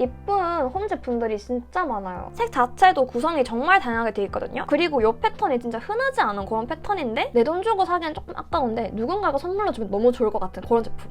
예쁜 홈 제품들이 진짜 많아요. 색 자체도 구성이 정말 다양하게 돼 있거든요. 그리고 이 패턴이 진짜 흔하지 않은 그런 패턴인데 내 돈 주고 사기엔 조금 아까운데 누군가가 선물로 주면 너무 좋을 것 같은 그런 제품.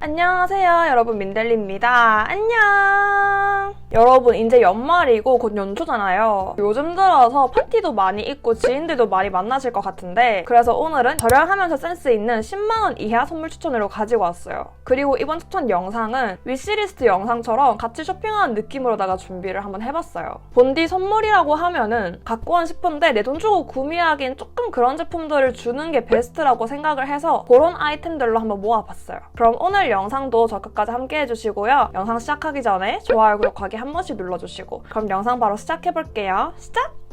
안녕하세요 여러분 민델리입니다 안녕 여러분 이제 연말이고 곧 연초잖아요. 요즘 들어서 파티도 많이 있고 지인들도 많이 만나실 것 같은데 그래서 오늘은 저렴하면서 센스 있는 10만원 이하 선물 추천으로 가지고 왔어요. 그리고 이번 추천 영상은 위시리스트 영상처럼 같이 쇼핑하는 느낌으로다가 준비를 한번 해봤어요. 본디 선물이라고 하면은 갖고는 싶은데 내 돈 주고 구매하기엔 조금 그런 제품들을 주는 게 베스트라고 생각을 해서 그런 아이템들로 한번 모아봤어요. 그럼 오늘 영상도 저 끝까지 함께 해주시고요. 영상 시작하기 전에 좋아요, 구독하기 한 번씩 눌러주시고 그럼 영상 바로 시작해볼게요. 시작!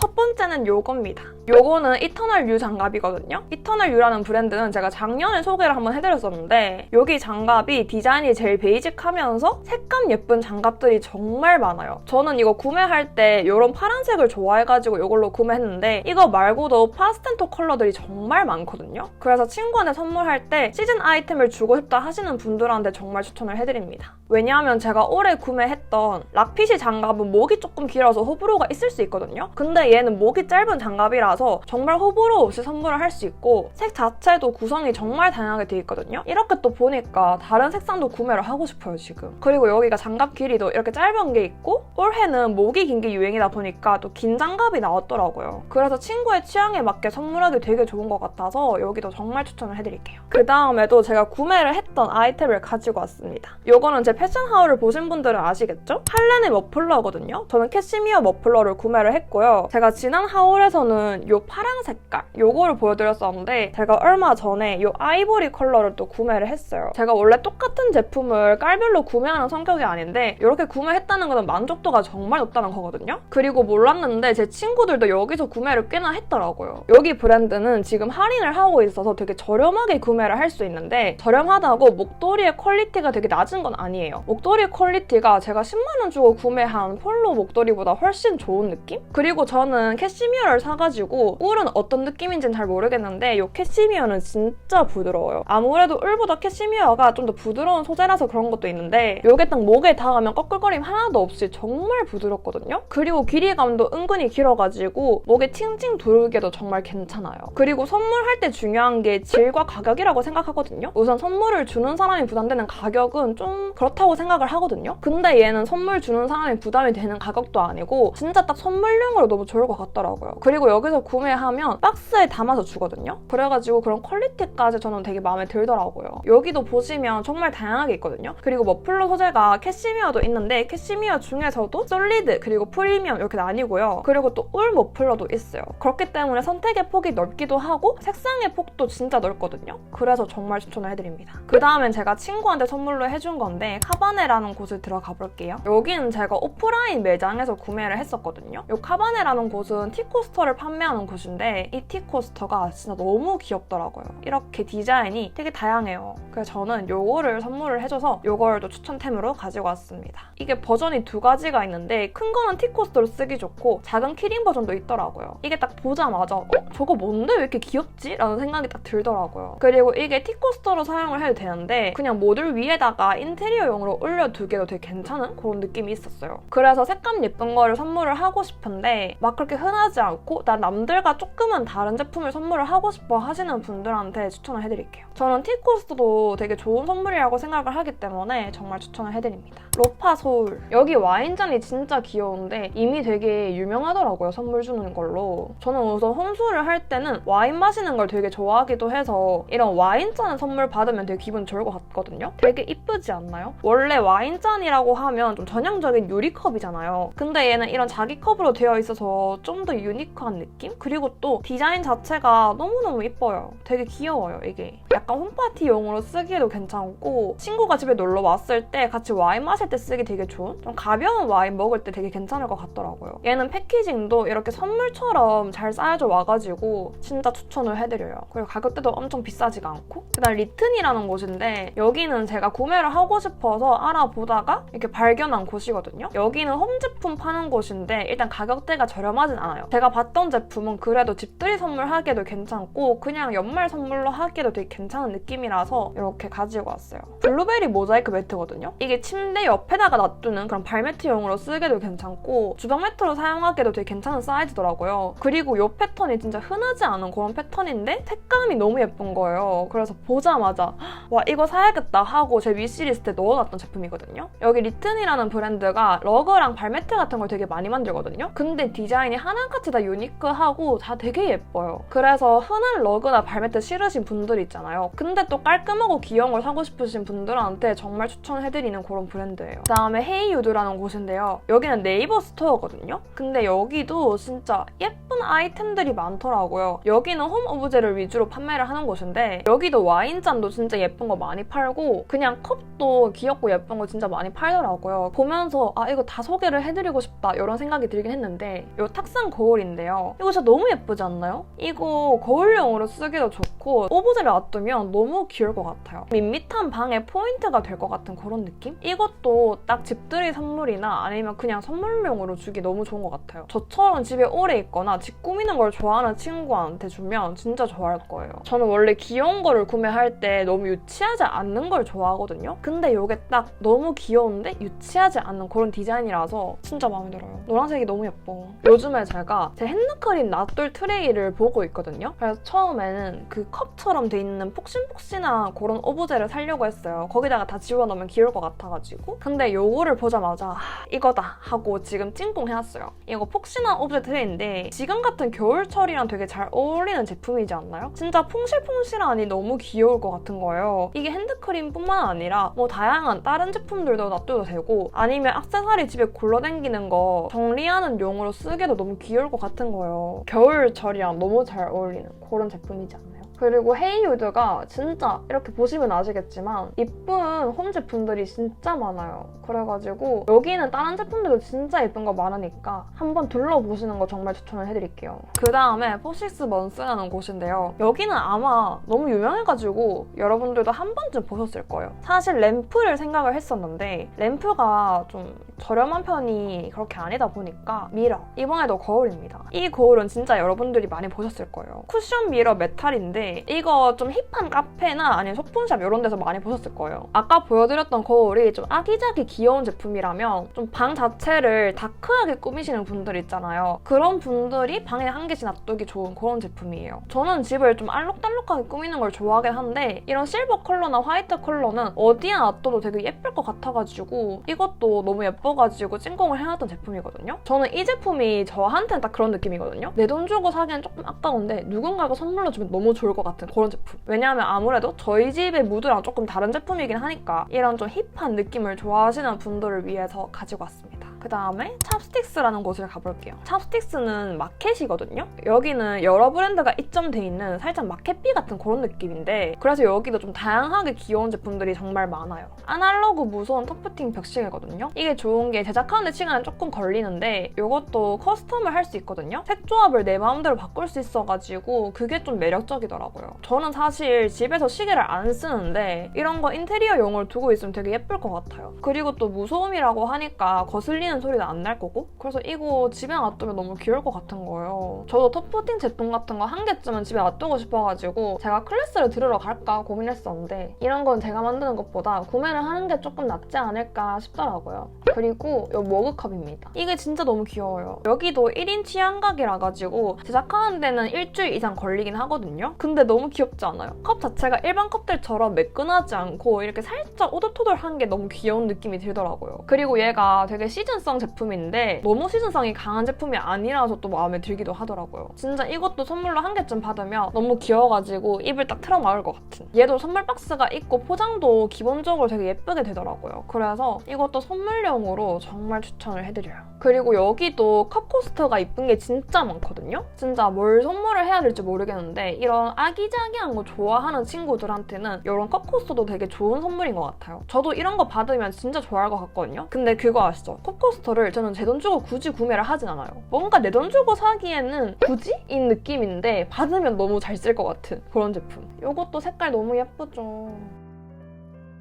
첫 번째는 요겁니다. 요거는 이터널 유 장갑이거든요. 이터널 유라는 브랜드는 제가 작년에 소개를 한번 해드렸었는데 여기 장갑이 디자인이 제일 베이직하면서 색감 예쁜 장갑들이 정말 많아요. 저는 이거 구매할 때 이런 파란색을 좋아해가지고 이걸로 구매했는데 이거 말고도 파스텐토 컬러들이 정말 많거든요. 그래서 친구한테 선물할 때 시즌 아이템을 주고 싶다 하시는 분들한테 정말 추천을 해드립니다. 왜냐하면 제가 올해 구매했던 락핏이 장갑은 목이 조금 길어서 호불호가 있을 수 있거든요. 근데 얘는 목이 짧은 장갑이라서 정말 호불호 없이 선물을 할 수 있고 색 자체도 구성이 정말 다양하게 돼 있거든요. 이렇게 또 보니까 다른 색상도 구매를 하고 싶어요 지금. 그리고 여기가 장갑 길이도 이렇게 짧은 게 있고 올해는 목이 긴 게 유행이다 보니까 또 긴 장갑이 나왔더라고요. 그래서 친구의 취향에 맞게 선물하기 되게 좋은 것 같아서 여기도 정말 추천을 해드릴게요. 그 다음에도 제가 구매를 했던 아이템을 가지고 왔습니다. 요거는 제 패션 하울을 보신 분들은 아시겠죠? 할렌의 머플러거든요. 저는 캐시미어 머플러를 구매를 했고요. 제가 지난 하울에서는 요 파랑 색깔 요거를 보여드렸었는데 제가 얼마 전에 요 아이보리 컬러를 또 구매를 했어요. 제가 원래 똑같은 제품을 깔별로 구매하는 성격이 아닌데 이렇게 구매했다는 것은 만족도가 정말 높다는 거거든요. 그리고 몰랐는데 제 친구들도 여기서 구매를 꽤나 했더라고요. 여기 브랜드는 지금 할인을 하고 있어서 되게 저렴하게 구매를 할 수 있는데 저렴하다고 목도리의 퀄리티가 되게 낮은 건 아니에요. 목도리 퀄리티가 제가 10만 원 주고 구매한 폴로 목도리보다 훨씬 좋은 느낌? 그리고 저는 캐시미어를 사가지고 울은 어떤 느낌인지는 잘 모르겠는데 이 캐시미어는 진짜 부드러워요. 아무래도 울보다 캐시미어가 좀 더 부드러운 소재라서 그런 것도 있는데 이게 딱 목에 닿으면 꺼끌거림 하나도 없이 정말 부드럽거든요. 그리고 길이감도 은근히 길어가지고 목에 칭칭 두르기도 정말 괜찮아요. 그리고 선물할 때 중요한 게 질과 가격이라고 생각하거든요. 우선 선물을 주는 사람이 부담되는 가격은 좀 그렇다고 생각을 하거든요. 근데 얘는 선물 주는 사람이 부담이 되는 가격도 아니고 진짜 딱 선물용으로 너무 좋을 것 같더라고요. 그리고 여기서 구매하면 박스에 담아서 주거든요. 그래가지고 그런 퀄리티까지 저는 되게 마음에 들더라고요. 여기도 보시면 정말 다양하게 있거든요. 그리고 머플러 소재가 캐시미어도 있는데 캐시미어 중에서도 솔리드 그리고 프리미엄 이렇게 나뉘고요. 그리고 또 울 머플러도 있어요. 그렇기 때문에 선택의 폭이 넓기도 하고 색상의 폭도 진짜 넓거든요. 그래서 정말 추천을 해드립니다. 그 다음엔 제가 친구한테 선물로 해준 건데 카바네라는 곳을 들어가 볼게요. 여기는 제가 오프라인 매장에서 구매를 했었거든요. 이 카바네라는 곳은 티코스터를 판매하는 곳인데 이 티코스터가 진짜 너무 귀엽더라고요. 이렇게 디자인이 되게 다양해요. 그래서 저는 요거를 선물을 해줘서 요걸 또 추천템으로 가지고 왔습니다. 이게 버전이 두 가지가 있는데 큰 거는 티코스터로 쓰기 좋고 작은 키링 버전도 있더라고요. 이게 딱 보자마자 어? 저거 뭔데 왜 이렇게 귀엽지? 라는 생각이 딱 들더라고요. 그리고 이게 티코스터로 사용을 해도 되는데 그냥 모듈 위에다가 인테리어용으로 올려두기도 되게 괜찮은 그런 느낌이 있었어요. 그래서 색감 예쁜 거를 선물을 하고 싶은데 막 그렇게 흔하지 않고 난 남들과 조금은 다른 제품을 선물을 하고 싶어 하시는 분들한테 추천을 해드릴게요. 저는 티코스터도 되게 좋은 선물이라고 생각을 하기 때문에 정말 추천을 해드립니다. 로파 소울. 여기 와인잔이 진짜 귀여운데 이미 되게 유명하더라고요. 선물 주는 걸로. 저는 우선 혼술을 할 때는 와인 마시는 걸 되게 좋아하기도 해서 이런 와인잔 선물 받으면 되게 기분 좋을 것 같거든요. 되게 이쁘지 않나요? 원래 와인잔이라고 하면 좀 전형적인 유리컵이잖아요. 근데 얘는 이런 자기 컵으로 되어 있어서 좀 더 유니크한 느낌? 그리고 또 디자인 자체가 너무너무 이뻐요. 되게 귀여워요, 이게. 약간 홈파티용으로 쓰기에도 괜찮고 친구가 집에 놀러 왔을 때 같이 와인 마실 때 쓰기 되게 좋은 좀 가벼운 와인 먹을 때 되게 괜찮을 것 같더라고요. 얘는 패키징도 이렇게 선물처럼 잘 쌓여져 와가지고 진짜 추천을 해드려요. 그리고 가격대도 엄청 비싸지가 않고 그다음 리튼이라는 곳인데 여기는 제가 구매를 하고 싶어서 알아보다가 이렇게 발견한 곳이거든요. 여기는 홈 제품 파는 곳인데 일단 가격대가 저렴하진 않아요. 제가 봤던 제품은 그래도 집들이 선물하기에도 괜찮고 그냥 연말 선물로 하기에도 되게 괜찮은 느낌이라서 이렇게 가지고 왔어요. 블루베리 모자이크 매트거든요. 이게 침대 옆에다가 놔두는 그런 발매트용으로 쓰기도 괜찮고 주방 매트로 사용하기에도 되게 괜찮은 사이즈더라고요. 그리고 이 패턴이 진짜 흔하지 않은 그런 패턴인데 색감이 너무 예쁜 거예요. 그래서 보자마자 와 이거 사야겠다 하고 제 위시리스트에 넣어놨던 제품이거든요. 여기 리튼이라는 브랜드가 러그랑 발매트 같은 걸 되게 많이 만들거든요. 근데 디자인 이 하나같이 다 유니크하고 다 되게 예뻐요. 그래서 흔한 러그나 발매트 싫으신 분들 있잖아요. 근데 또 깔끔하고 귀여운 걸 사고 싶으신 분들한테 정말 추천해드리는 그런 브랜드예요. 그다음에 헤이유드라는 곳인데요. 여기는 네이버 스토어거든요. 근데 여기도 진짜 예쁜 아이템들이 많더라고요. 여기는 홈 오브제를 위주로 판매를 하는 곳인데 여기도 와인잔도 진짜 예쁜 거 많이 팔고 그냥 컵도 귀엽고 예쁜 거 진짜 많이 팔더라고요. 보면서 아 이거 다 소개를 해드리고 싶다 이런 생각이 들긴 했는데 이 탁상 거울인데요. 이거 진짜 너무 예쁘지 않나요? 이거 거울용으로 쓰기도 좋고 오브제를 놔두면 너무 귀여울 것 같아요. 밋밋한 방에 포인트가 될 것 같은 그런 느낌? 이것도 딱 집들이 선물이나 아니면 그냥 선물용으로 주기 너무 좋은 것 같아요. 저처럼 집에 오래 있거나 집 꾸미는 걸 좋아하는 친구한테 주면 진짜 좋아할 거예요. 저는 원래 귀여운 거를 구매할 때 너무 유치하지 않는 걸 좋아하거든요. 근데 이게 딱 너무 귀여운데 유치하지 않는 그런 디자인이라서 진짜 마음에 들어요. 노란색이 너무 예뻐. 요즘에 제가 제 핸드크림 낫돌 트레이를 보고 있거든요. 그래서 처음에는 그 컵처럼 돼 있는 폭신폭신한 그런 오브제를 사려고 했어요. 거기다가 다 집어넣으면 귀여울 것 같아가지고. 근데 요거를 보자마자 아, 이거다 하고 지금 찡뽕 해놨어요. 이거 폭신한 오브제 트레이인데 지금 같은 겨울철이랑 되게 잘 어울리는 제품이지 않나요? 진짜 퐁실퐁실하니 너무 귀여울 것 같은 거예요. 이게 핸드크림뿐만 아니라 뭐 다양한 다른 제품들도 놔둬도 되고 아니면 액세서리 집에 굴러다니는 거 정리하는 용으로 쓰기도 너무 귀여울 것 같은 거예요. 겨울철이랑 너무 잘 어울리는 그런 제품이지 않나요? 그리고 헤이유드가 진짜 이렇게 보시면 아시겠지만 이쁜 홈 제품들이 진짜 많아요. 그래가지고 여기는 다른 제품들도 진짜 예쁜 거 많으니까 한번 둘러보시는 거 정말 추천을 해드릴게요. 그 다음에 포식스 먼스라는 곳인데요. 여기는 아마 너무 유명해가지고 여러분들도 한 번쯤 보셨을 거예요. 사실 램프를 생각을 했었는데 램프가 좀 저렴한 편이 그렇게 아니다 보니까 미러 이번 에도 거울입니다. 이 거울은 진짜 여러분들이 많이 보셨을 거예요. 쿠션 미러 메탈인데 이거 좀 힙한 카페나 아니면 소품샵 이런 데서 많이 보셨을 거예요. 아까 보여드렸던 거울이 좀 아기자기 귀여운 제품이라면 좀 방 자체를 다크하게 꾸미시는 분들 있잖아요. 그런 분들이 방에 한 개씩 놔두기 좋은 그런 제품이에요. 저는 집을 좀 알록달록하게 꾸미는 걸 좋아하긴 한데 이런 실버 컬러나 화이트 컬러는 어디에 놔둬도 되게 예쁠 것 같아가지고 이것도 너무 예뻐가지고 찐공을 해놨던 제품이거든요. 저는 이 제품이 저한테는 딱 그런 느낌이거든요. 내 돈 주고 사기엔 조금 아까운데 누군가가 선물로 주면 너무 좋을 것 같은 그런 제품. 왜냐하면 아무래도 저희 집의 무드랑 조금 다른 제품이긴 하니까 이런 좀 힙한 느낌을 좋아하시는 분들을 위해서 가지고 왔습니다. 그 다음에 찹스틱스라는 곳을 가볼게요. 찹스틱스는 마켓이거든요. 여기는 여러 브랜드가 입점돼 있는 살짝 마켓비 같은 그런 느낌인데 그래서 여기도 좀 다양하게 귀여운 제품들이 정말 많아요. 아날로그 무소한 터프팅 벽시계거든요. 이게 좋은 게 제작하는데 시간은 조금 걸리는데 이것도 커스텀을 할 수 있거든요. 색 조합을 내 마음대로 바꿀 수 있어가지고 그게 좀 매력적이더라고요. 저는 사실 집에서 시계를 안 쓰는데 이런 거 인테리어용으로 두고 있으면 되게 예쁠 것 같아요. 그리고 또 무소음이라고 하니까 거슬리는 소리도 안날 거고 그래서 이거 집에 놔두면 너무 귀여울 것 같은 거예요. 저도 터프팅 제품 같은 거 한 개쯤은 집에 놔두고 싶어가지고 제가 클래스를 들으러 갈까 고민했었는데 이런 건 제가 만드는 것보다 구매를 하는 게 조금 낫지 않을까 싶더라고요. 그리고 이 머그컵입니다. 이게 진짜 너무 귀여워요. 여기도 1인 취향각이라 가지고 제작하는 데는 일주일 이상 걸리긴 하거든요. 근데 너무 귀엽지 않아요? 컵 자체가 일반 컵들처럼 매끈하지 않고 이렇게 살짝 오돌토돌한 게 너무 귀여운 느낌이 들더라고요. 그리고 얘가 되게 시즌 성 제품인데 너무 시즌성이 강한 제품이 아니라서 또 마음에 들기도 하더라고요. 진짜 이것도 선물로 한 개쯤 받으면 너무 귀여워가지고 입을 딱 틀어 막을 것 같은. 얘도 선물 박스가 있고 포장도 기본적으로 되게 예쁘게 되더라고요. 그래서 이것도 선물용으로 정말 추천을 해드려요. 그리고 여기도 컵 코스터가 이쁜 게 진짜 많거든요. 진짜 뭘 선물을 해야 될지 모르겠는데 이런 아기자기한 거 좋아하는 친구들한테는 이런 컵 코스터도 되게 좋은 선물인 것 같아요. 저도 이런 거 받으면 진짜 좋아할 것 같거든요. 근데 그거 아시죠? 컵코 스터를 저는 제 돈 주고 굳이 구매를 하진 않아요. 뭔가 내 돈 주고 사기에는 굳이? 인 느낌인데 받으면 너무 잘 쓸 것 같은 그런 제품. 이것도 색깔 너무 예쁘죠.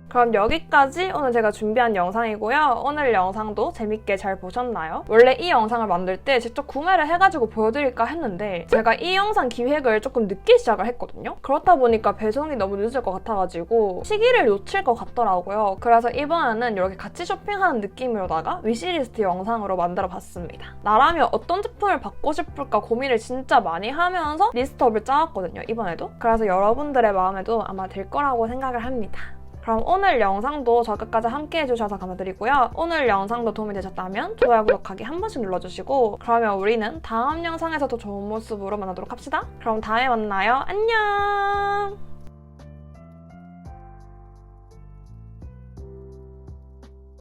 그럼 여기까지 오늘 제가 준비한 영상이고요. 오늘 영상도 재밌게 잘 보셨나요? 원래 이 영상을 만들 때 직접 구매를 해가지고 보여드릴까 했는데 제가 이 영상 기획을 조금 늦게 시작을 했거든요. 그렇다 보니까 배송이 너무 늦을 것 같아가지고 시기를 놓칠 것 같더라고요. 그래서 이번에는 이렇게 같이 쇼핑하는 느낌으로다가 위시리스트 영상으로 만들어 봤습니다. 나라면 어떤 제품을 받고 싶을까 고민을 진짜 많이 하면서 리스트업을 짜왔거든요. 이번에도. 그래서 여러분들의 마음에도 아마 들 거라고 생각을 합니다. 그럼 오늘 영상도 저 끝까지 함께 해주셔서 감사드리고요. 오늘 영상도 도움이 되셨다면 좋아요, 구독하기 한 번씩 눌러주시고 그러면 우리는 다음 영상에서 더 좋은 모습으로 만나도록 합시다. 그럼 다음에 만나요. 안녕!